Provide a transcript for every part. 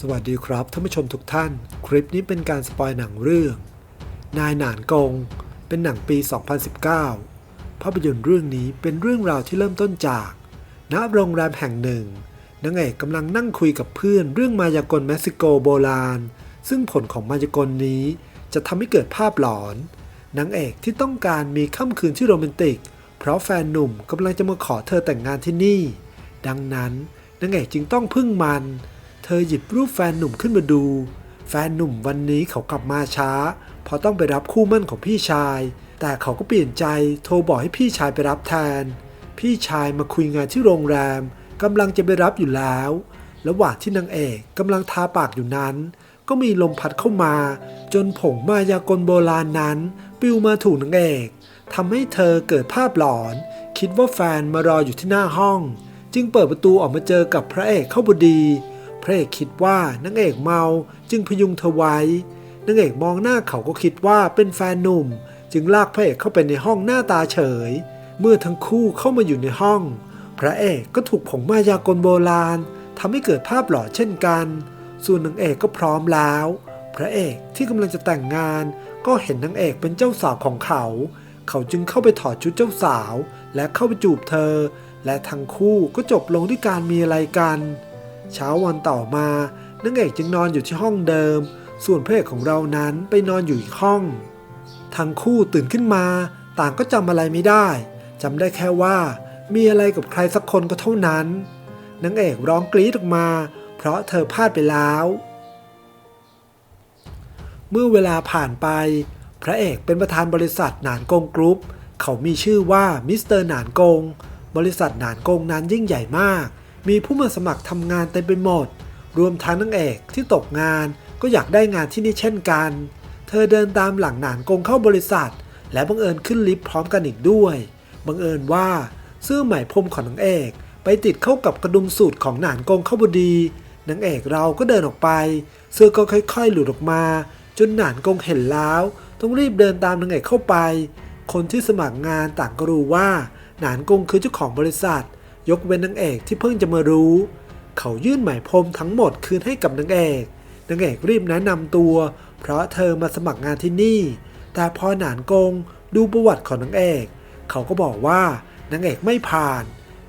สวัสดีครับท่านผู้ชมทุกท่าน คลิปนี้เป็นการสปอยหนังเรื่อง นายหนานกง เป็นหนังปี 2019 ภาพยนตร์เรื่องนี้เป็นเรื่องราวที่เริ่มต้นจากณโรงแรมแห่งหนึ่งนางเอกกำลังนั่งคุยกับเพื่อนเรื่องมายากลเม็กซิโกโบราณ ซึ่งผลของมายากลนี้จะทำให้เกิดภาพหลอนนางเอกที่ต้องการมีค่ำคืนที่โรแมนติก เพราะแฟนหนุ่มกำลังจะมาขอเธอแต่งงานที่นี่ ดังนั้นนางเอกจึงต้องพึ่งมัน เธอหยิบรูปแฟนหนุ่มขึ้นมาดู แฟนหนุ่มวันนี้เขากลับมาช้า เพราะต้องไปรับคู่มั่นของพี่ชาย แต่เขาก็เปลี่ยนใจโทรบอกให้พี่ชายไปรับแทน พี่ชายมาคุยงานที่โรงแรมกำลังจะไปรับอยู่แล้ว ระหว่างที่นางเอกกำลังทาปากอยู่นั้น ก็มีลมพัดเข้ามา จนผงมายากลโบราณนั้นปลิวมาถูกนางเอกทำให้เธอเกิดภาพหลอน คิดว่าแฟนมารออยู่ที่หน้าห้อง จึงเปิดประตูออกมาเจอกับพระเอกเข้าพอดี พระเอกคิดว่านางเอกเมาจึงพยุงเธอไว้นางเอกมองหน้าเขาก็คิดว่าเป็นแฟนหนุ่ม จึงลากพระเอกเข้าไปในห้องหน้าตาเฉย เมื่อทั้งคู่เข้ามาอยู่ในห้อง พระเอกก็ถูกผงมายากลโบราณทำให้เกิดภาพหลอนเช่นกัน ส่วนนางเอกก็พร้อมแล้ว พระเอกที่กำลังจะแต่งงาน ก็เห็นนางเอกเป็นเจ้าสาวของเขา เขาจึงเข้าไปถอดชุดเจ้าสาว และเข้าไปจูบเธอ และทั้งคู่ก็จบลงด้วยการมีอะไรกัน เช้าวันต่อมานางเอกจึงนอนอยู่ที่ห้องเดิม ส่วนพระเอกของเรานั้นไปนอนอยู่อีกห้อง ทั้งคู่ตื่นขึ้นมา ต่างก็จำอะไรไม่ได้จำได้แค่ว่า มีอะไรกับใครสักคนก็เท่านั้นนางเอกร้องกรี๊ดออกมา เพราะเธอพลาดไปแล้ว เมื่อเวลาผ่านไป พระเอกเป็นประธานบริษัทหนานกงกรุ๊ป เขามีชื่อว่ามิสเตอร์หนานกง บริษัทหนานกงนั้นยิ่งใหญ่มาก มีผู้มาสมัครทำงานเต็มไปหมด รวมทั้งนางเอกที่ตกงานก็อยากได้งานที่นี่เช่นกัน เธอเดินตามหลังหนานกงเข้าบริษัท และบังเอิญขึ้นลิฟต์พร้อมกันอีกด้วย บังเอิญว่าเสื้อไหม่พรมของนางเอก ไปติดเข้ากับกระดุมสูทของหนานกงเข้าพอดีนางเอกเราก็เดินออกไป เสื้อก็ค่อย ๆ หลุดออกมา จนหนานกงเห็นแล้ว ต้องรีบเดินตามนางเอกเข้าไป คนที่สมัครงานต่างก็รู้ว่า หนานกงคือเจ้าของบริษัท ยกเว้นนางเอกที่เพิ่งจะมารู้ เขายื่นหมายพรมทั้งหมดคืนให้กับนางเอกนางเอกรีบแนะนำตัว เพราะเธอมาสมัครงานที่นี่ แต่พอหนานกงดูประวัติของนางเอก เขาก็บอกว่านางเอกไม่ผ่าน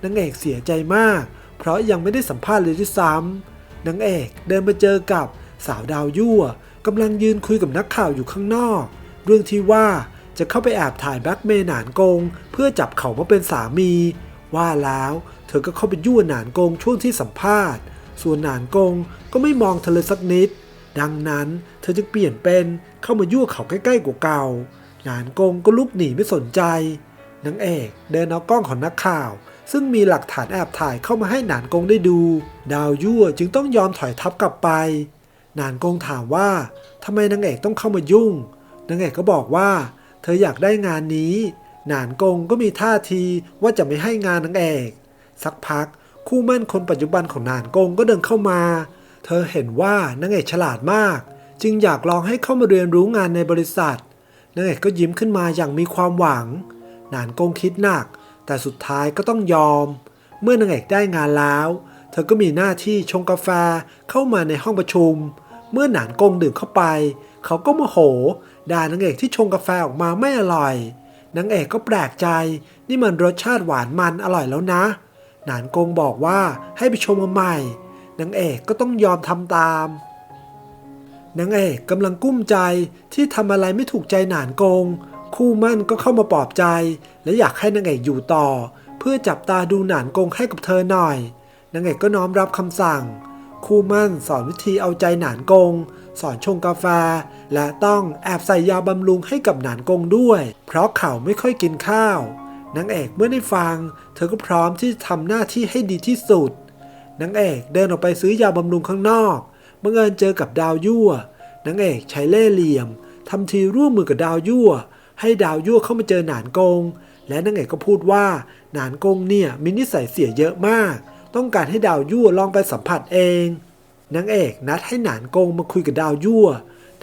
นางเอกเสียใจมาก เพราะยังไม่ได้สัมภาษณ์เลยด้วยซ้ำนางเอกเดินมาเจอกับสาวดาวยั่วกำลังยืนคุยกับนักข่าวอยู่ข้างนอก เรื่องที่ว่าจะเข้าไปแอบถ่ายแบล็กเมย์หนานกง เพื่อจับเขามาเป็นสามี ว่าแล้วเธอก็เข้าไปยั่วหนานกงช่วงที่สัมภาษณ์ ส่วนหนานกงก็ไม่มองเธอเลยสักนิด ดังนั้นเธอจึงเปลี่ยนเป็นเข้ามายั่วเขาใกล้ๆกว่าเก่า หนานกงก็ลุกหนีไม่สนใจนางเอกเดินเอากล้องของนักข่าว ซึ่งมีหลักฐานแอบถ่ายเข้ามาให้หนานกงได้ดู ดาวยั่วจึงต้องยอมถอยทับกลับไป หนานกงถามว่าทำไมนางเอกต้องเข้ามายุ่งนางเอกก็บอกว่า เธออยากได้งานนี้ หนานกงก็มีท่าทีว่าจะไม่ให้งานนางเอก สักพักคู่มั่นคนปัจจุบันของหนานกงก็เดินเข้ามา เธอเห็นว่านางเอกฉลาดมาก จึงอยากลองให้เข้ามาเรียนรู้งานในบริษัทนางเอกก็ยิ้มขึ้นมาอย่างมีความหวัง หนานกงคิดหนัก แต่สุดท้ายก็ต้องยอม เมื่อนางเอกได้งานแล้ว เธอก็มีหน้าที่ชงกาแฟเข้ามาในห้องประชุม เมื่อหนานกงดื่มเข้าไป เขาก็โมโหด่านางเอกที่ชงกาแฟออกมาไม่อร่อย นางเอกก็แปลกใจ นี่มันรสชาติหวานมันอร่อยแล้วนะ หนานกงบอกว่าให้ไปชมมาใหม่นางเอกก็ต้องยอมทำตามนางเอกกำลังกุ้มใจที่ทำอะไรไม่ถูกใจหนานกง คู่มั่นก็เข้ามาปลอบใจ และอยากให้นางเอกอยู่ต่อ เพื่อจับตาดูหนานกงให้กับเธอหน่อยนางเอกก็น้อมรับคำสั่ง คู่มั่นสอนวิธีเอาใจหนานกง สอนชงกาแฟ และต้องแอบใส่ยาบำรุงให้กับหนานกงด้วย เพราะเขาไม่ค่อยกินข้าวนางเอกเมื่อได้ฟัง เธอก็พร้อมที่จะทำหน้าที่ให้ดีที่สุดนางเอกเดินออกไปซื้อยาบำรุงข้างนอกบังเอิญเจอกับดาวยั่วนางเอกใช้เล่ห์เหลี่ยมทำทีร่วมมือกับดาวยั่ว ให้ดาวยั่วเข้ามาเจอหนานกง และนางเอกก็พูดว่าหนานกงเนี่ยมีนิสัยเสียเยอะมาก ต้องการให้ดาวยั่วลองไปสัมผัสเองนางเอกนัดให้หนานกงมาคุยกับดาวยั่ว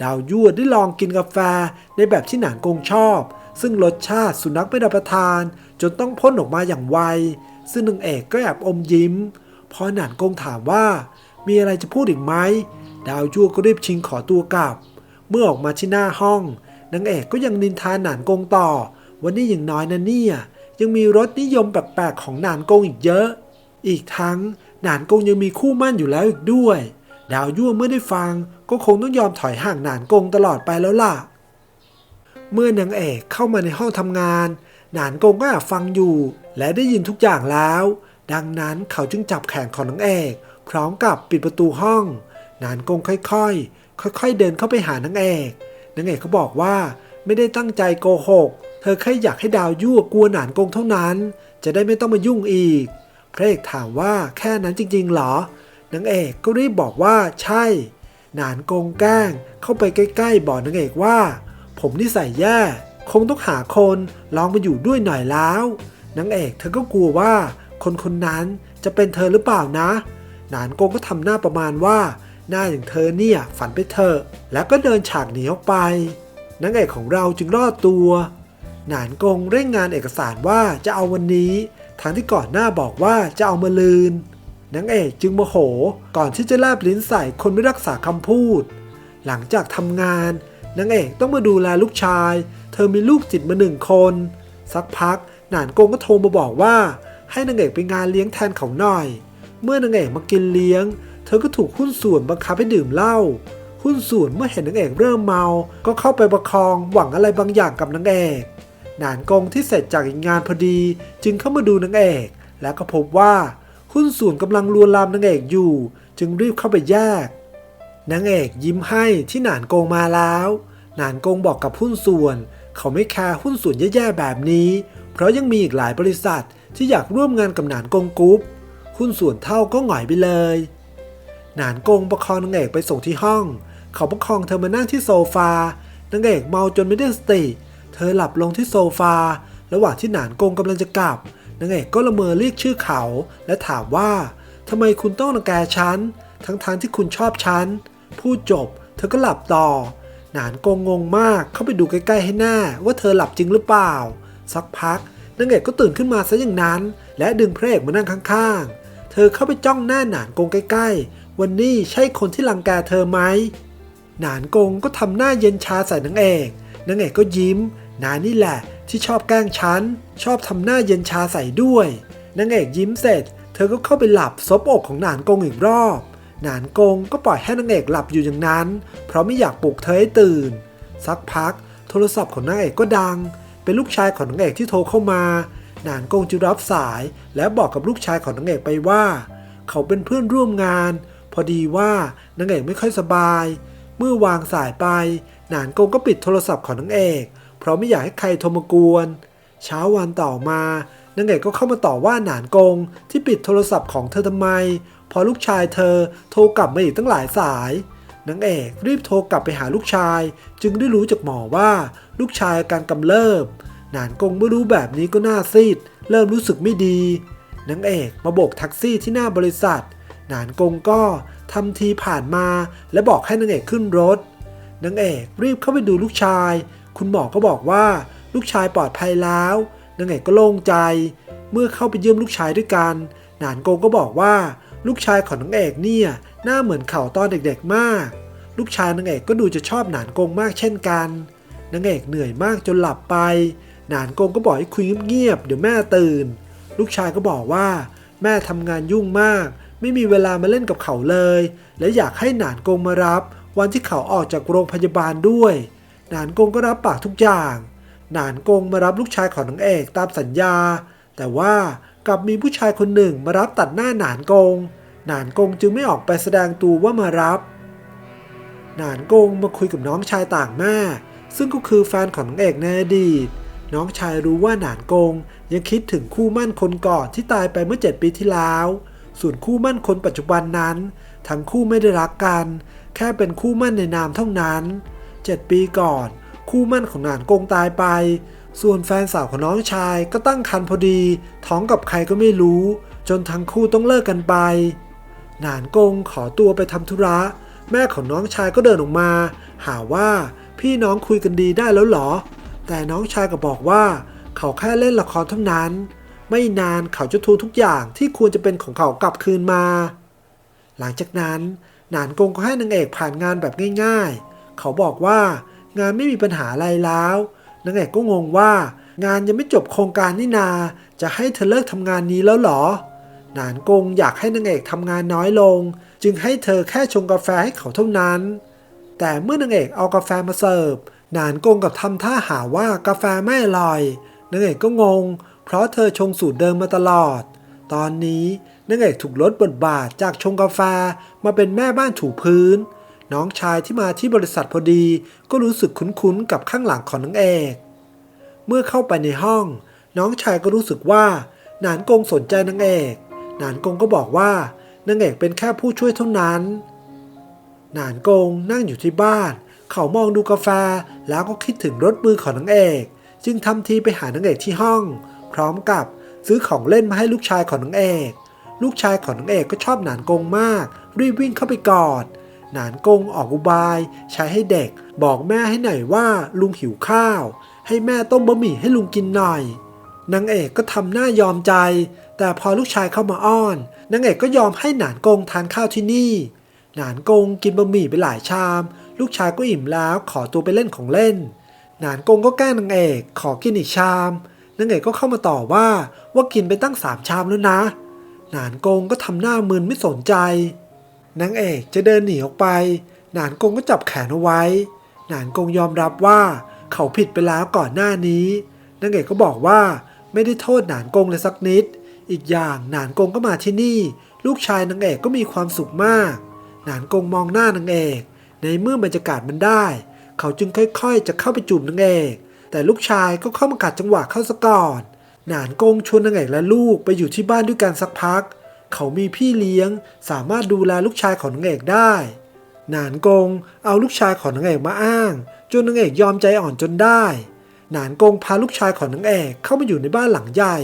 ดาวยั่วได้ลองกินกาแฟในแบบที่หนานกงชอบ ซึ่งรสชาติสุนัขไม่รับประทาน จนต้องพ่นออกมาอย่างไว ซึ่งนางเอกก็แอบอมยิ้ม พอหนานกงถามว่า มีอะไรจะพูดอีกไหม ดาวยั่วก็รีบชิงขอตัวกลับ เมื่อออกมาที่หน้าห้องนางเอกก็ยังนินทาหนานกงต่อ วันนี้อย่างน้อยนะเนี่ย ยังมีรสนิยมแปลกๆของหนานกงอีกเยอะ อีกทั้งหนานกงยังมีคู่มั่นอยู่แล้วอีกด้วย ดาวยั่วเมื่อได้ฟังก็คงต้องยอมถอยห่างหนานกงตลอดไปแล้วล่ะ เมื่อนางเอกเข้ามาในห้องทำงาน หนานกงก็แอบฟังอยู่ และได้ยินทุกอย่างแล้ว ดังนั้นเขาจึงจับแขนของนางเอกพร้อมกับปิดประตูห้อง หนานกงค่อยๆ ค่อยๆ เดินเข้าไปหานางเอกนางเอกเขาบอกว่าไม่ได้ตั้งใจโกหก เธอแค่อยากให้ดาวยั่วกลัวหนานกงเท่านั้น จะได้ไม่ต้องมายุ่งอีก พระเอกถามว่าแค่นั้นจริงๆเหรอนางเอกก็รีบบอกว่าใช่ หนานกงแกล้งเข้าไปใกล้ๆบอกนางเอกว่า ผมนิสัยแย่ คงต้องหาคนลองมาอยู่ด้วยหน่อยแล้วนางเอกเธอก็กลัวว่า คนคนนั้นจะเป็นเธอหรือเปล่านะ หนานกงก็ทำหน้าประมาณว่า หน้าอย่างเธอเนี่ยฝันไปเถอะแล้วก็เดินฉากหนีออกไปนางเอกของเราจึงรอดตัว หนานกงเร่งงานเอกสารว่าจะเอาวันนี้ ทางที่ก่อนหน้าบอกว่าจะเอามาลืนนางเอกจึงโมโหก่อนที่จะแลบลิ้นใส่คนไม่รักษาคำพูด หลังจากทำงานนางเอกต้องมาดูแลลูกชาย เธอมีลูกจิตมาหนึ่งคน สักพักหนานกงก็โทรมาบอกว่า ให้นางเอกไปงานเลี้ยงแทนเขาหน่อย เมื่อนางเอกมากินเลี้ยง เธอก็ถูกหุ้นส่วนบังคับให้ดื่มเหล้าหุ้นส่วนเมื่อเห็นนางเอกเริ่มเมา ก็เข้าไปประคองหวังอะไรบางอย่างกับนางเอก หนานกงที่เสร็จจากงานพอดีจึงเข้ามาดูนางเอก แล้วก็พบว่าหุ้นส่วนกำลังลวนลามนางเอกอยู่ จึงรีบเข้าไปแยกนางเอกยิ้มให้ที่หนานกงมาแล้ว หนานกงบอกกับหุ้นส่วน เขาไม่แคร์หุ้นส่วนแย่ๆแบบนี้ เพราะยังมีอีกหลายบริษัทที่อยากร่วมงานกับหนานกงกรุ๊ปหุ้นส่วนเท่าก็หงอยไปเลย หนานกงประคองนางเอกไปส่งที่ห้อง เขาประคองเธอมานั่งที่โซฟานางเอกเมาจนไม่ได้สติ เธอหลับลงที่โซฟา ระหว่างที่หนานกงกำลังจะกลับนางเอกก็ละเมอเรียกชื่อเขา และถามว่าทำไมคุณต้องรังแกฉัน ทั้งๆทที่คุณชอบฉัน พูดจบ เธอก็หลับต่อ หนานกงงงมากเข้าไปดูใกล้ๆให้แน่ว่าเธอหลับจริงหรือเปล่า สักพักนางเอกก็ตื่นขึ้นมาซะอย่างนั้น และดึงพระเอกมานั่งข้างๆ เธอเข้าไปจ้องหน้าหนานกงใกล้ๆ วันนี้ใช่คนที่รังแกเธอไหม หนานกงก็ทำหน้าเย็นชาใส่นางเอกนางเอกก็ยิ้ม นายนี่แหละที่ชอบแกล้งฉัน ชอบทำหน้าเย็นชาใส่ด้วยนางเอกยิ้มเสร็จ เธอก็เข้าไปหลับซบอกของหนานกงอีกรอบ หนานกงก็ปล่อยให้นางเอกหลับอยู่อย่างนั้น เพราะไม่อยากปลุกเธอให้ตื่น สักพัก โทรศัพท์ของนางเอกก็ดัง เป็นลูกชายของนางเอกที่โทรเข้ามา หนานกงจึงรับสายและบอกกับลูกชายของนางเอกไปว่า เขาเป็นเพื่อนร่วมงาน พอดีว่านางเอกไม่ค่อยสบาย เมื่อวางสายไป หนานกงก็ปิดโทรศัพท์ของนางเอก เพราะไม่อยากให้ใครโทรมากวน เช้าวันต่อมานางเอกก็เข้ามาต่อว่าหนานกง ที่ปิดโทรศัพท์ของเธอทำไม พอลูกชายเธอโทรกลับมาอีกตั้งหลายสายนางเอกรีบโทรกลับไปหาลูกชาย จึงได้รู้จากหมอว่าลูกชายอาการกำเริบ หนานกงเมื่อรู้แบบนี้ก็หน้าซีด เริ่มรู้สึกไม่ดีนางเอกมาโบกแท็กซี่ที่หน้าบริษัท หนานกงก็ทำทีผ่านมา และบอกให้นางเอกขึ้นรถนางเอกรีบเข้าไปดูลูกชาย คุณหมอก็บอกว่าลูกชายปลอดภัยแล้วนางเอกก็โล่งใจ เมื่อเข้าไปเยี่ยมลูกชายด้วยกัน หนานโกงก็บอกว่า ลูกชายของนางเอกเนี่ยหน้าเหมือนเขาตอนเด็กๆมาก ลูกชายนางเอกก็ดูจะชอบหนานโกงมากเช่นกันนางเอกเหนื่อยมากจนหลับไป หนานโกงก็บอกให้คุยเงียบๆเดี๋ยวแม่ตื่น ลูกชายก็บอกว่า แม่ทำงานยุ่งมาก ไม่มีเวลามาเล่นกับเขาเลย และอยากให้หนานโกงมารับ วันที่เขาออกจากโรงพยาบาลด้วย นานกงก็รับปากทุกอย่างหนานกงมารับลูกชายของนางเอกตามสัญญา แต่ว่ากลับมีผู้ชายคนหนึ่งมารับตัดหน้าหนานกงหนานกงจึงไม่ออกไปแสดงตัวว่ามารับหนานกงมาคุยกับน้องชายต่างแม่ ซึ่งก็คือแฟนของนางเอกในอดีต น้องชายรู้ว่าหนานกงยังคิดถึงคู่มั่นคนก่อนที่ตายไปเมื่อ 7 ปีที่แล้ว ส่วนคู่มั่นคนปัจจุบันนั้น ทั้งคู่ไม่ได้รักกัน แค่เป็นคู่มั่นในนามเท่านั้น 7 ปีก่อน คู่มั่นของหนานกงตายไป ส่วนแฟนสาวของน้องชายก็ตั้งครรภ์พอดี ท้องกับใครก็ไม่รู้ จนทั้งคู่ต้องเลิกกันไป หนานกงขอตัวไปทำธุระ แม่ของน้องชายก็เดินออกมา หาว่าพี่น้องคุยกันดีได้แล้วเหรอ แต่น้องชายก็บอกว่าเขาแค่เล่นละครเท่านั้น ไม่นานเขาจะทวงทุกอย่างที่ควรจะเป็นของเขากลับคืนมา หลังจากนั้น หนานกงก็ให้นางเอกผ่านงานแบบง่าย ๆ เขาบอกว่างานไม่มีปัญหาอะไรแล้วนางเอกก็งงว่า งานยังไม่จบโครงการนี่นา จะให้เธอเลิกทำงานนี้แล้วหรอ หนานกงอยากให้นางเอกทำงานน้อยลง จึงให้เธอแค่ชงกาแฟให้เขาเท่านั้น แต่เมื่อนางเอกเอากาแฟมาเสิร์ฟหนานกงกับทำท่าหาว่ากาแฟไม่อร่อยนางเอกก็งง เพราะเธอชงสูตรเดิมมาตลอด ตอนนี้นางเอกถูกลดบทบาทจากชงกาแฟมาเป็นแม่บ้านถูพื้น น้องชายที่มาที่บริษัทพอดี ก็รู้สึกคุ้นๆกับข้างหลังของนางเอก เมื่อเข้าไปในห้อง น้องชายก็รู้สึกว่าหนานกงสนใจนางเอกหนานกงก็บอกว่านางเอกเป็นแค่ผู้ช่วยเท่านั้นหนานกงนั่งอยู่ที่บ้าน เขามองดูกาแฟแล้วก็คิดถึงรถมือของนางเอก จึงทำทีไปหานางเอกที่ห้อง พร้อมกับซื้อของเล่นมาให้ลูกชายของนางเอก ลูกชายของนางเอกก็ชอบหนานกงมาก รีบวิ่งเข้าไปกอด หนานกงออกอุบาย ใช้ให้เด็กบอกแม่ให้หน่อยว่าลุงหิวข้าว ให้แม่ต้มบะหมี่ให้ลุงกินหน่อยนางเอกก็ทำหน้ายอมใจ แต่พอลูกชายเข้ามาอ้อนนางเอกก็ยอมให้หนานกงทานข้าวที่นี่ หนานกงกินบะหมี่ไปหลายชาม ลูกชายก็อิ่มแล้วขอตัวไปเล่นของเล่น หนานกงก็แกล้งนางเอกขอกินอีกชามนางเอกก็เข้ามาต่อว่าว่ากินไปตั้งสามชามแล้วนะ หนานกงก็ทำหน้ามึนไม่สนใจ นางเอกจะเดินหนีออกไป หนานกงก็จับแขนเอาไว้ หนานกงยอมรับว่าเขาผิดไปแล้วก่อนหน้านี้ นางเอกก็บอกว่าไม่ได้โทษหนานกงเลยสักนิด อีกอย่างหนานกงก็มาที่นี่ ลูกชายนางเอกก็มีความสุขมาก หนานกงมองหน้านางเอก ในเมื่อบรรยากาศมันได้ เขาจึงค่อยๆ จะเข้าไปจูบนางเอก แต่ลูกชายก็เข้ามากัดจังหวะเข้าซะก่อน หนานกงชวนนางเอกและลูกไปอยู่ที่บ้านด้วยกันสักพัก เขามีพี่เลี้ยง สามารถดูแลลูกชายของนางเอกได้ หนานกงเอาลูกชายของนางเอกมาอ้าง จนนางเอกยอมใจอ่อนจนได้ หนานกงพาลูกชายของนางเอกเข้ามาอยู่ในบ้านหลังใหญ่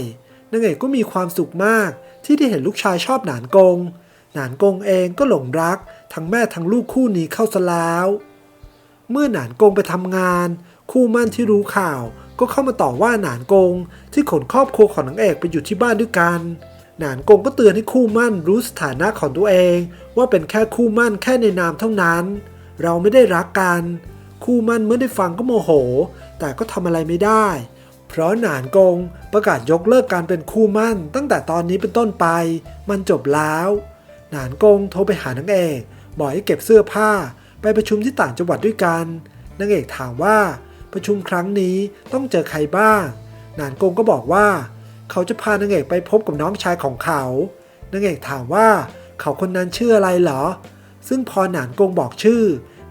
นางเอกก็มีความสุขมากที่ได้เห็นลูกชายชอบหนานกง หนานกงเองก็หลงรัก ทั้งแม่ทั้งลูกคู่นี้เข้าซะแล้ว เมื่อหนานกงไปทำงาน คู่มั่นที่รู้ข่าวก็เข้ามาต่อว่าหนานกงที่ขนครอบครัวของนางเอกไปอยู่ที่บ้านด้วยกัน หนานกงก็เตือนให้คู่มั่นรู้สถานะของตัวเอง ว่าเป็นแค่คู่มั่นแค่ในนามเท่านั้น เราไม่ได้รักกัน คู่มั่นเมื่อได้ฟังก็โมโห แต่ก็ทำอะไรไม่ได้ เพราะหนานกงประกาศยกเลิกการเป็นคู่มั่น ตั้งแต่ตอนนี้เป็นต้นไป มันจบแล้ว หนานกงโทรไปหานางเอกบอกให้เก็บเสื้อผ้า ไปประชุมที่ต่างจังหวัดด้วยกันนางเอกถามว่าประชุมครั้งนี้ต้องเจอใครบ้าง หนานกงก็บอกว่า เขาจะพานางเอกไปพบกับน้องชายของเขา นางเอกถามว่าเขาคนนั้นชื่ออะไรเหรอ ซึ่งพอหนานกงบอกชื่อ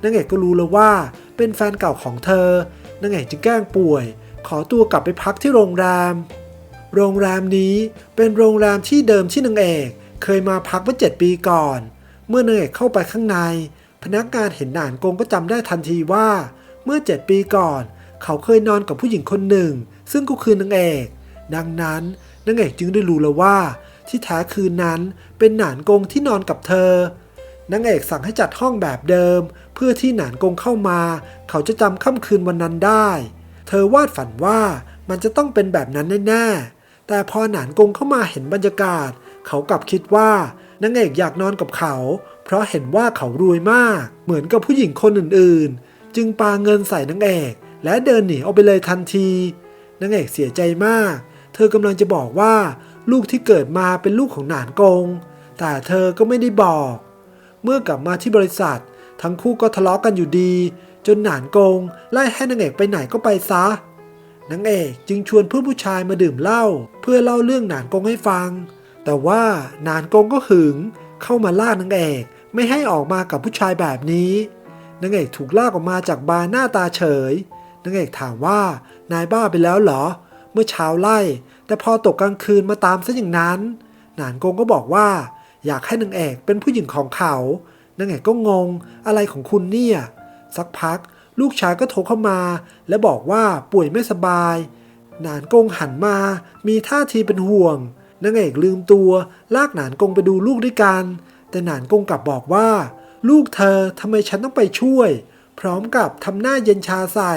นางเอกก็รู้แล้วว่าเป็นแฟนเก่าของเธอนางเอกจึงแกล้งป่วย ขอตัวกลับไปพักที่โรงแรม โรงแรมนี้เป็นโรงแรมที่เดิมที่นางเอกเคยมาพักเมื่อเจ็ดปีก่อน เมื่อนางเอกเข้าไปข้างใน พนักงานเห็นหนานกงก็จำได้ทันทีว่า เมื่อเจ็ดปีก่อน เขาเคยนอนกับผู้หญิงคนหนึ่ง ซึ่งก็คือนางเอก ดังนั้นนางเอกจึงได้รู้แล้วว่า ที่แท้คืนนั้นเป็นหนานกงที่นอนกับเธอนางเอกสั่งให้จัดห้องแบบเดิม เพื่อที่หนานกงเข้ามา เขาจะจำค่ำคืนวันนั้นได้ เธอวาดฝันว่ามันจะต้องเป็นแบบนั้นแน่ๆแต่พอหนานกงเข้ามาเห็นบรรยากาศ เขากลับคิดว่านางเอกอยากนอนกับเขา เพราะเห็นว่าเขารวยมาก เหมือนกับผู้หญิงคนอื่นๆ จึงปาเงินใส่นางเอก และเดินหนีออกไปเลยทันทีนางเอกเสียใจมาก เธอกำลังจะบอกว่า ลูกที่เกิดมาเป็นลูกของหนานกง แต่เธอก็ไม่ได้บอก เมื่อกลับมาที่บริษัท ทั้งคู่ก็ทะเลาะกันอยู่ดี จนหนานกงไล่ให้นางเอกไปไหนก็ไปซะนางเอกจึงชวนเพื่อนผู้ชายมาดื่มเหล้าเพื่อเล่าเรื่องหนานกงให้ฟัง แต่ว่าหนานกงก็หึงเข้ามาลากนางเอกไม่ให้ออกมากับผู้ชายแบบนี้นางเอกถูกลากออกมาจากบาร์หน้าตาเฉยนางเอกถามว่านายบ้าไปแล้วเหรอ มื่อเช้าไล่ แต่พอตกกลางคืนมาตามซะอย่างนั้น หนานกงก็บอกว่า อยากให้นางเอกเป็นผู้หญิงของเขานางเอกก็งงอะไรของคุณเนี่ยสักพัก ลูกชายก็โทรเข้ามา และบอกว่าป่วยไม่สบาย หนานกงหันมา มีท่าทีเป็นห่วงนางเอกลืมตัว ลากหนานกงไปดูลูกด้วยกัน แต่หนานกงกลับบอกว่า ลูกเธอทำไมฉันต้องไปช่วย พร้อมกับทำหน้าเย็นชาใส่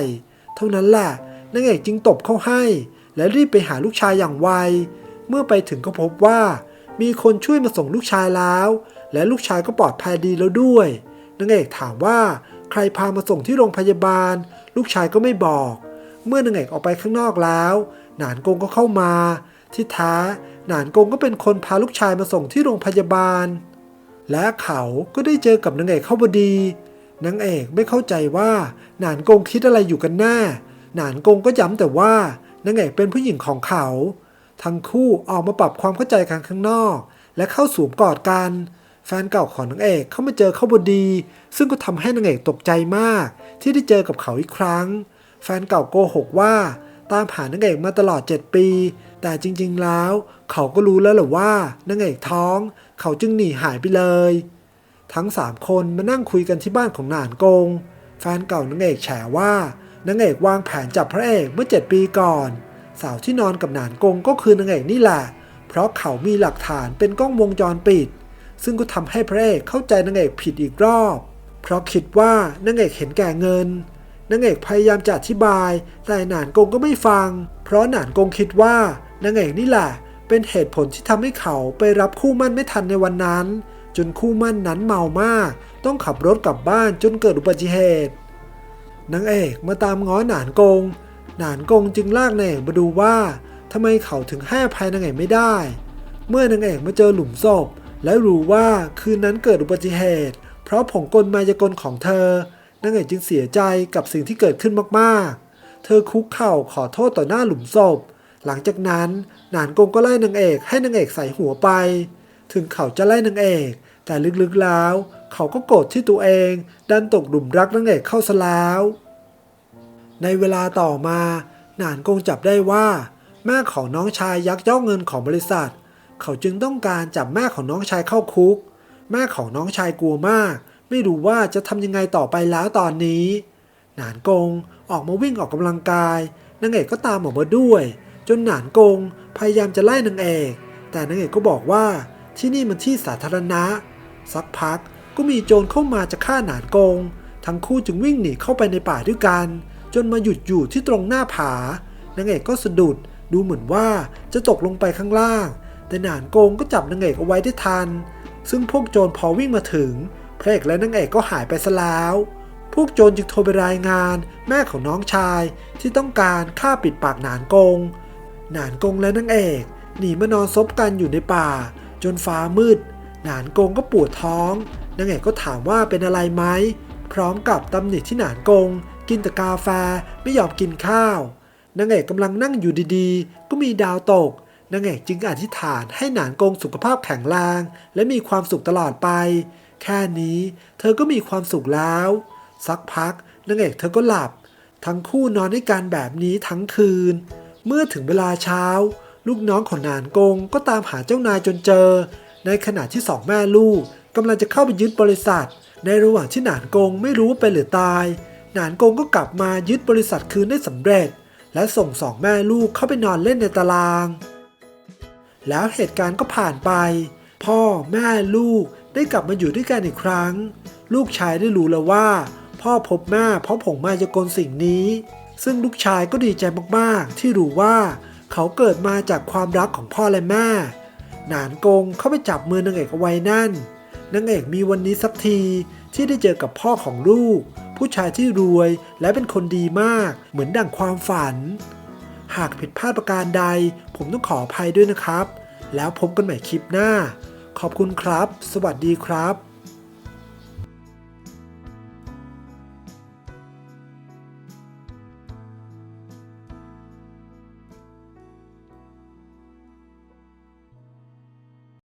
เท่านั้นแหละนางเอกจึงตบเข้าให้ และรีบไปหาลูกชายอย่างไว เมื่อไปถึงก็พบว่า มีคนช่วยมาส่งลูกชายแล้ว และลูกชายก็ปลอดภัยดีแล้วด้วยนางเอกถามว่า ใครพามาส่งที่โรงพยาบาล ลูกชายก็ไม่บอก เมื่อนางเอกออกไปข้างนอกแล้ว หนานกงก็เข้ามา ที่ท้าหนานกงก็เป็นคนพาลูกชายมาส่งที่โรงพยาบาล และเขาก็ได้เจอกับนางเอกเข้าพอดีนางเอกไม่เข้าใจว่า หนานกงคิดอะไรอยู่กันแน่ หนานกงก็ย้ำแต่ว่า นางเอกเป็นผู้หญิงของเขา ทั้งคู่ออกมาปรับความเข้าใจกันข้างนอก และเข้าสวมกอดกัน แฟนเก่าของนางเอกเข้ามาเจอเขาพอดี ซึ่งก็ทำให้นางเอกตกใจมาก ที่ได้เจอกับเขาอีกครั้ง แฟนเก่าโกหกว่าตามหานางเอกมาตลอด 7 ปี แต่จริงๆแล้ว เขาก็รู้แล้วแหละว่านางเอกท้อง เขาจึงหนีหายไปเลย ทั้งสามคนมานั่งคุยกันที่บ้านของหนานกง แฟนเก่านางเอกแฉว่า นางเอกวางแผนจับพระเอกเมื่อ 7 ปีก่อน สาวที่นอนกับหนานกงก็คือนางเอกนี่แหละ เพราะเขามีหลักฐานเป็นกล้องวงจรปิด ซึ่งก็ทำให้พระเอกเข้าใจนางเอกผิดอีกรอบ เพราะคิดว่านางเอกเห็นแก่เงินนางเอกพยายามจะอธิบาย แต่หนานกงก็ไม่ฟัง เพราะหนานกงคิดว่านางเอกนี่แหละ เป็นเหตุผลที่ทำให้เขาไปรับคู่มั่นไม่ทันในวันนั้น จนคู่มั่นนั้นเมามาก ต้องขับรถกลับบ้านจนเกิดอุบัติเหตุ นางเอกมาตามง้อหนานกง หนานกงจึงลากนางเอกมาดูว่าทำไมเขาถึงให้อภัยนางเอกไม่ได้ เมื่อนางเอกมาเจอหลุมศพ และรู้ว่าคืนนั้นเกิดอุบัติเหตุ เพราะผงกลมายากลของเธอนางเอกจึงเสียใจกับสิ่งที่เกิดขึ้นมากๆ เธอคุกเข่าขอโทษต่อหน้าหลุมศพ หลังจากนั้นหนานกงก็ไล่นางเอกให้นางเอกใส่หัวไป ถึงเขาจะไล่นางเอก แต่ลึกๆแล้ว เขาก็โกรธที่ตัวเอง ดันตกหลุมรักนางเอกเข้าซะแล้ว ในเวลาต่อมาหนานกงจับได้ว่า แม่ของน้องชายยักยอกเงินของบริษัท เขาจึงต้องการจับแม่ของน้องชายเข้าคุก แม่ของน้องชายกลัวมาก ไม่รู้ว่าจะทำยังไงต่อไปแล้วตอนนี้ หนานกงออกมาวิ่งออกกำลังกายนางเอกก็ตามออกมาด้วย จนหนานกงพยายามจะไล่นางเอก แต่นางเอกก็บอกว่าที่นี่มันที่สาธารณะ สักพัก ก็มีโจรเข้ามาจะฆ่าหนานกง ทั้งคู่จึงวิ่งหนีเข้าไปในป่าด้วยกัน จนมาหยุดอยู่ที่ตรงหน้าผานางเอกก็สะดุดดูเหมือนว่าจะตกลงไปข้างล่าง แต่หนานโกงก็จับนางเอกเอาไว้ได้ทัน ซึ่งพวกโจรพอวิ่งมาถึง พระเอกและนางเอกก็หายไปซะแล้ว พวกโจรจึงโทรไปรายงาน แม่ของน้องชายที่ต้องการฆ่าปิดปากหนานโกง หนานกงและนางเอกหนีมานอนซบกันอยู่ในป่า จนฟ้ามืด หนานกงก็ปวดท้อง นางเอกก็ถามว่าเป็นอะไรไหม พร้อมกับตำหนิที่หนานกง กินแต่กาแฟไม่ยอมกินข้าวนางเอกกำลังนั่งอยู่ดีๆ ก็มีดาวตกนางเอกจึงอธิษฐานให้หนานกงสุขภาพแข็งแรงและมีความสุขตลอดไป แค่นี้เธอก็มีความสุขแล้ว สักพักนางเอกเธอก็หลับ ทั้งคู่นอนด้วยกันแบบนี้ทั้งคืน เมื่อถึงเวลาเช้า ลูกน้องของหนานกงก็ตามหาเจ้านายจนเจอ ในขณะที่สองแม่ลูก กำลังจะเข้าไปยึดบริษัท ในระหว่างที่หนานกงไม่รู้ว่าเป็นหรือตาย หนานกงก็กลับมายึดบริษัทคืนได้สำเร็จ และส่งสองแม่ลูกเข้าไปนอนเล่นในตาราง แล้วเหตุการณ์ก็ผ่านไป พ่อแม่ลูกได้กลับมาอยู่ด้วยกันอีกครั้ง ลูกชายได้รู้แล้วว่า พ่อพบแม่เพราะผงมายากลสิ่งนี้ ซึ่งลูกชายก็ดีใจมากๆ ที่รู้ว่าเขาเกิดมาจากความรักของพ่อและแม่ หนานกงเข้าไปจับมือนางเอกเอาไว้นั่น นางเอกมีวันนี้สักทีที่ได้เจอกับพ่อของลูก ผู้ชายที่รวยและเป็นคนดีมาก เหมือนดั่งความฝัน หากผิดพลาดประการใด ผมต้องขออภัยด้วยนะครับ แล้วพบกันใหม่คลิปหน้า ขอบคุณครับ สวัสดีครับ